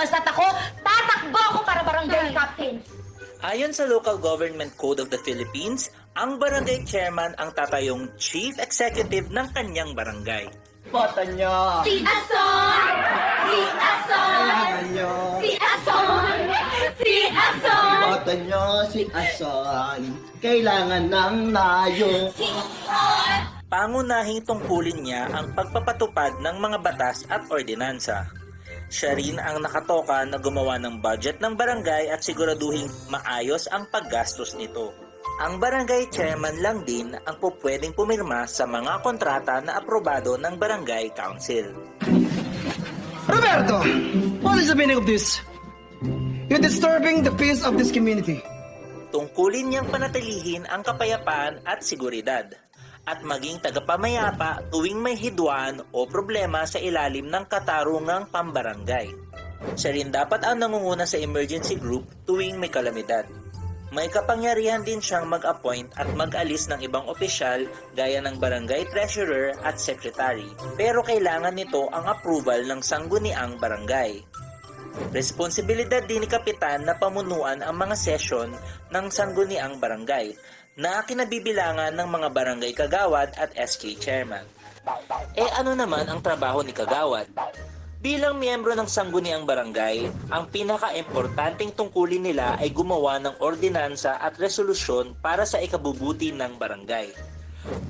Basta't ako, tatakbo ako para barangay captain. Ayon sa Local Government Code of the Philippines, ang barangay chairman ang tatayong chief executive ng kanyang barangay. Boto nyo! Si Ason! Si Ason! Kailangan nyo! Si Ason! Si Ason! Boto nyo si Ason! Kailangan ng nayo! Pangunahing tungkulin niya ang pagpapatupad ng mga batas at ordinansa. Siya rin ang nakatoka na gumawa ng budget ng barangay at siguraduhing maayos ang paggastos nito. Ang barangay chairman lang din ang pupwedeng pumirma sa mga kontrata na aprobado ng barangay council. Roberto, what is the meaning of this? You're disturbing the peace of this community. Tungkulin niyang panatilihin ang kapayapaan at seguridad at maging tagapamayapa tuwing may hidwaan o problema sa ilalim ng katarungang pambarangay. Siya rin dapat ang nangunguna sa emergency group tuwing may kalamidad. May kapangyarihan din siyang mag-appoint at mag-alis ng ibang opisyal gaya ng barangay treasurer at secretary. Pero kailangan nito ang approval ng sangguniang barangay. Responsibilidad din ni Kapitan na pamunuan ang mga sesyon ng sangguniang barangay na kinabibilangan ng mga barangay kagawad at SK chairman. Eh ano naman ang trabaho ni kagawad? Bilang miyembro ng sangguniang barangay, ang pinaka-importanting tungkulin nila ay gumawa ng ordinansa at resolusyon para sa ikabubuti ng barangay.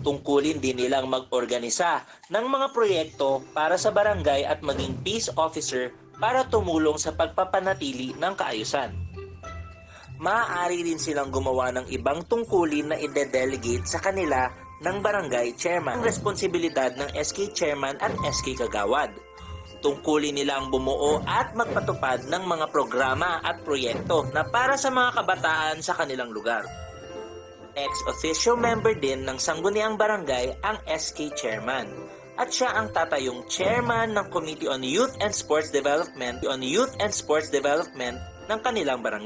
Tungkulin din nilang mag-organisa ng mga proyekto para sa barangay at maging peace officer para tumulong sa pagpapanatili ng kaayusan. Maaari rin silang gumawa ng ibang tungkulin na ide-delegate sa kanila ng barangay chairman. Ang responsibilidad ng SK chairman at SK kagawad. Tungkulin nila ang bumuo at magpatupad ng mga programa at proyekto na para sa mga kabataan sa kanilang lugar. Ex-officio member din ng sangguniang barangay ang SK chairman at siya ang tatayong chairman ng Committee on Youth and Sports Development on Youth and Sports Development ng kanilang barangay.